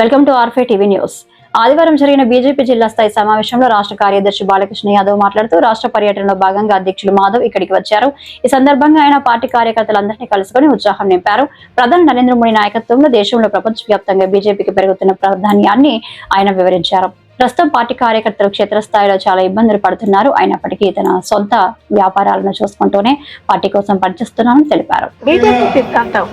Welcome to ఆర్ఫే TV news. ఆదివారం జరిగిన బీజేపీ జిల్లా స్థాయి సమావేశంలో రాష్ట్ర కార్యదర్శి బాలకృష్ణ యాదవ్ మాట్లాడుతూ రాష్ట్ర పర్యటనలో భాగంగా అధ్యక్షులు మాధవ్ ఇక్కడికి వచ్చారు. ఈ సందర్భంగా ఆయన పార్టీ కార్యకర్తలందరినీ కలుసుకుని ఉత్సాహం నింపారు. ప్రధాని నరేంద్ర మోడీ నాయకత్వంలో దేశంలో ప్రపంచవ్యాప్తంగా బీజేపీకి పెరుగుతున్న ప్రాధాన్యాన్ని ఆయన వివరించారు. ప్రస్తుతం పార్టీ కార్యకర్తలు క్షేత్రస్థాయిలో చాలా ఇబ్బందులు పడుతున్నారు. అయినప్పటికీ తన సొంత వ్యాపారాలను చూసుకుంటూనే పార్టీ కోసం పనిచేస్తున్నామని తెలిపారు. బీజేపీ సిద్ధాంతం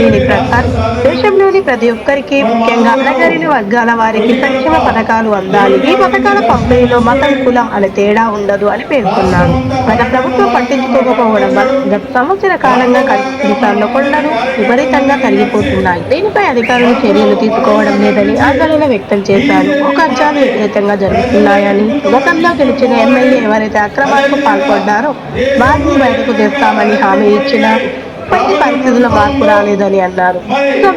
దీని ప్రకారం దేశంలోని ప్రతి ఒక్కరికి ముఖ్యంగా అణగారిన వర్గాల వారికి సంక్షేమ పథకాలు అందాలి. ఈ పథకాల పంపిణీలో మతం కులం అనే తేడా ఉండదు అని పేర్కొన్నారు. మన ప్రభుత్వం పట్టించుకోకపోవడం వల్ల గత సంవత్సర కాలంగా కనిపిస్తాల్లో కొండలు విపరీతంగా తరిగిపోతున్నాయి. దీనిపై అధికారులు చర్యలు తీసుకోవడం లేదని ఆందోళన వ్యక్తం చేశారు. ఒక అంశాలు విపరీతంగా జరుగుతున్నాయని గతంలో గెలిచిన ఎమ్మెల్యే ఎవరైతే అక్రమాలకు పాల్పడ్డారో వారిని బయటకు తెస్తామని హామీ ఇచ్చిన ఇప్పటికీ పరిస్థితుల్లో మార్పు రాలేదని అన్నారు.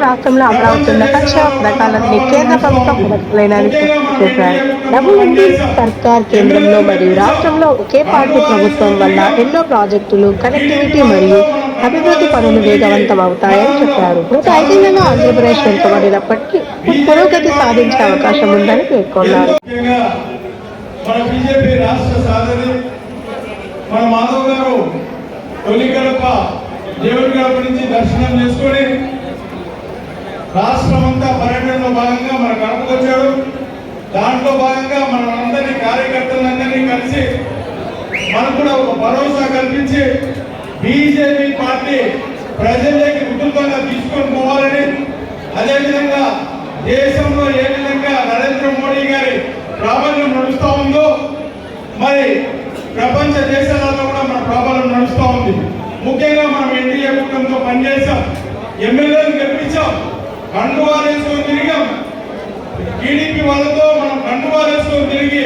రాష్ట్రంలో అమలవుతున్న సంక్షేమ పథకాలన్నీ కేంద్ర ప్రభుత్వం పథకాలేనని స్పష్టం చేశారు సర్కార్ కేంద్రంలో మరియు రాష్ట్రంలో ఒకే పార్టీ ప్రభుత్వం వల్ల ఎన్నో ప్రాజెక్టులు కనెక్టివిటీ మరియు అభివృద్ధి పనులు వేగవంతం అవుతాయని చెప్పారు. గత ఐదేళ్ళలో ఆంధ్రప్రదేశ్ వెనుకబడినప్పటికీ పురోగతి సాధించే అవకాశం ఉందని పేర్కొన్నారు. మన బీజేపీ రాష్ట్ర సాధని మన మాధవ్ గారు తొలి గడప దేవుడి గడప నుంచి దర్శనం చేసుకొని రాష్ట్రం అంతా పర్యటనలో భాగంగా మన గడపకు వచ్చాడు. దాంట్లో భాగంగా మన అందరినీ కార్యకర్తలందరినీ కలిసి మనకు కూడా ఒక భరోసా కల్పించి బీజేపీ పార్టీ ప్రజల్లోకి ఉధృతంగా తీసుకొని పోవాలని అదేవిధంగా దేశంలో ఏ విధంగా నరేంద్ర మోడీ గారి ప్రాబల్యం నడుస్తూ ఉందో మరి ప్రపంచ దేశాలలో కూడా మన ప్రాబల్యం నడుస్తూ ఉంది. ముఖ్యంగా మనం ఎన్డీఏ కూటమితో పనిచేసాం ఎమ్మెల్యేలు గెలిపించాం కండువాలేసుకొని తిరిగాం. టీడీపీ వాళ్ళతో మనం కండువాలేసుకొని తిరిగి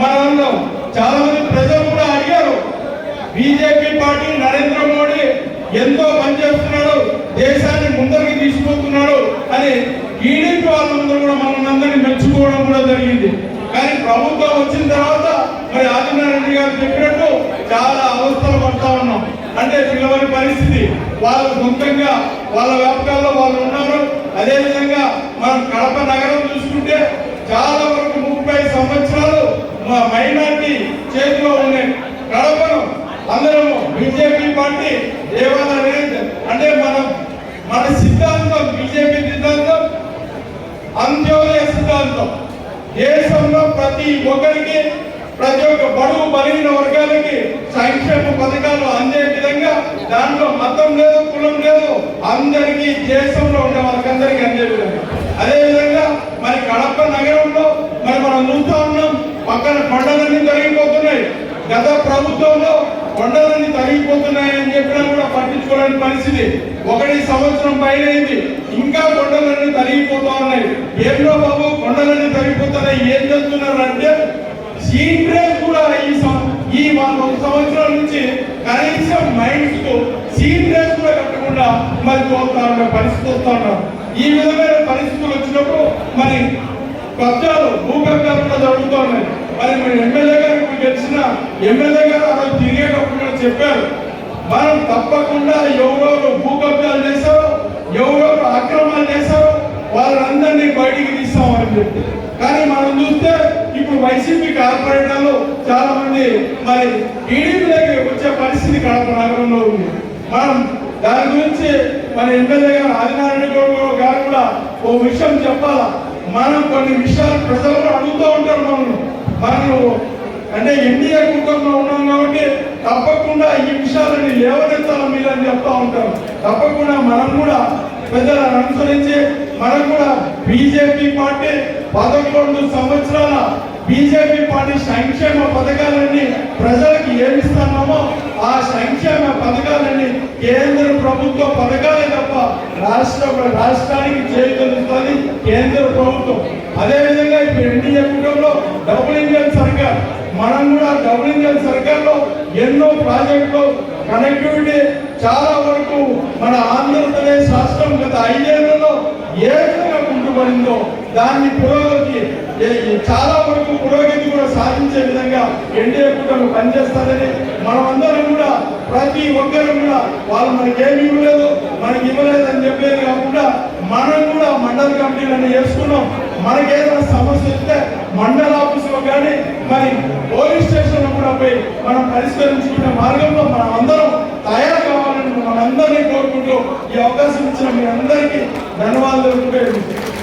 మనందరం చాలా మంది ప్రజలు కూడా అడిగారు బీజేపీ పార్టీ నరేంద్ర మోడీ ఎంతో పనిచేస్తున్నాడు దేశాన్ని ముందరికి తీసుకుపోతున్నాడు అని ఈడీపీ వాళ్ళందరూ కూడా మనం అందరినీ మెచ్చుకోవడం కూడా జరిగింది. కానీ ప్రభుత్వం వచ్చిన తర్వాత మరి ఆదినారాయణ గారు చెప్పినట్టు చాలా అవస్థలు పడతా ఉన్నాం. అంటే పిల్లవారి పరిస్థితి. వాళ్ళ సొంతంగా వాళ్ళ వ్యాపకాల్లో వాళ్ళు ఉన్నారు. అదేవిధంగా మనం కడప నగరం చూసుకుంటే చాలా వరకు ముప్పై సంవత్సరాలు మా మైనార్టీ చేతిలో ఉన్నాయి. కడపను అందరం పార్టీ దేవాలయం అంటే మనం మన సిద్ధాంతం బీజేపీ సిద్ధాంతం అంత్యోదయ సిద్ధాంతం. దేశంలో ప్రతి ఒక్కరికి ప్రతి ఒక్క బడుగు బలిగిన వర్గాలకి సంక్షేమ పథకాలు అందే విధంగా దాంట్లో మతం లేదు కులం లేదు అందరికీ దేశంలో ఉండే వాళ్ళకందరికీ అందే విధంగా. అదేవిధంగా మరి కడప నగరంలో మరి మనం చూస్తా ఉన్నాం పక్కన కొండలన్నీ తొలగిపోతున్నాయి. గత ప్రభుత్వంలో కొండలన్నీ తరిగిపోతున్నాయి చెప్పినా కూడా పట్టించుకోవడానికి పరిస్థితి. ఒకటి సంవత్సరం పైన ఇంకా కొండలన్నీ తరిగిపోతా ఉన్నాయి. ఏంటో బాబు కొండలన్నీ తరిగిపోతున్నాయి. ఏం చేస్తున్నారు అంటే సీట్రేస్ కూడా ఈ ఈ ఒక సంవత్సరం నుంచి కనీసం మైండ్స్కు సీట్రేస్ కూడా కట్టకుండా మరి పోతా ఉన్న పరిస్థితి వస్తా ఉన్నాం ఈ విధమైన పరిస్థితులు వచ్చినప్పుడు మరి కబ్జాలు భూ కబ్జాలు కూడా జరుగుతూ ఉన్నాయి. మరి ఎమ్మెల్యే గారు తెలిసిన ఎమ్మెల్యే గారు ఆ రోజు తిరిగేటప్పుడు కూడా చెప్పారు. మనం తప్పకుండా ఎవరెవరు భూకబ్జాలు చేశారో ఎవరెవరు అక్రమాలు చేశారో వాళ్ళందరినీ బయటికి తీస్తామని చెప్పి. కానీ మనం చూస్తే ఇప్పుడు వైసీపీ కార్పొరేటర్లు చాలా మంది మరి టీడీపీలోకి వచ్చే పరిస్థితి కడప నగరంలో ఉంది. మనం దాని గురించి మన ఎమ్మెల్యే గారు ఆదినారాయణ గారు కూడా ఓ విషయం చెప్పాలా? మనం కొన్ని విషయాలు ప్రజలు అడుగుతూ ఉంటారు మనల్ని. మనం అంటే ఎన్డీఏ కుటుంబంలో ఉన్నాం కాబట్టి తప్పకుండా ఈ విషయాలని లేవనెత్తాలి మీరని అని చెప్తా ఉంటారు తప్పకుండా మనం కూడా పెద్దలను అనుసరించి మనం కూడా బీజేపీ పార్టీ పదకొండు సంవత్సరాల బీజేపీ పార్టీ సంక్షేమ పథకాలన్నీ ప్రజలకు ఏమిస్తున్నామో ఆ సంక్షేమ పథకాలన్నీ కేంద్ర ప్రభుత్వ పథకాలే తప్ప రాష్ట్ర రాష్ట్రానికి చేయగలుగుతుంది కేంద్ర ప్రభుత్వం. అదేవిధంగా ఇప్పుడు ఎన్డీఏ కూటమిలో డబుల్ ఇంజన్ సర్కార్ మనం కూడా గమనించిన సర్కార్లో ఎన్నో ప్రాజెక్టులు కనెక్టివిటీ చాలా వరకు మన ఆంధ్రప్రదేశ్ రాష్ట్రం గత ఐదేళ్ళలో ఏ విధంగా కుంటుపడిందో దాన్ని పురోగతి చాలా వరకు పురోగతి కూడా సాధించే విధంగా ఎన్డీఏ కూటమి పనిచేస్తారని మనమందరం కూడా ప్రతి ఒక్కరు కూడా వాళ్ళు మనకి ఏమి ఇవ్వలేదు మనకి ఇవ్వలేదు అని చెప్పేది కాకుండా మనం కూడా మండల మండల కమిటీలన్నీ చేసుకున్నాం మనకేదైనా సమస్య వస్తే మండల కానీ మరి పోలీస్ స్టేషన్లో కూడా పోయి మనం పరిష్కరించుకునే మార్గంలో మనం అందరం తయారు కావాలని మనందరినీ కోరుకుంటూ ఈ అవకాశం ఇచ్చిన మీ అందరికీ ధన్యవాదాలు తెలియజేస్తున్నాను.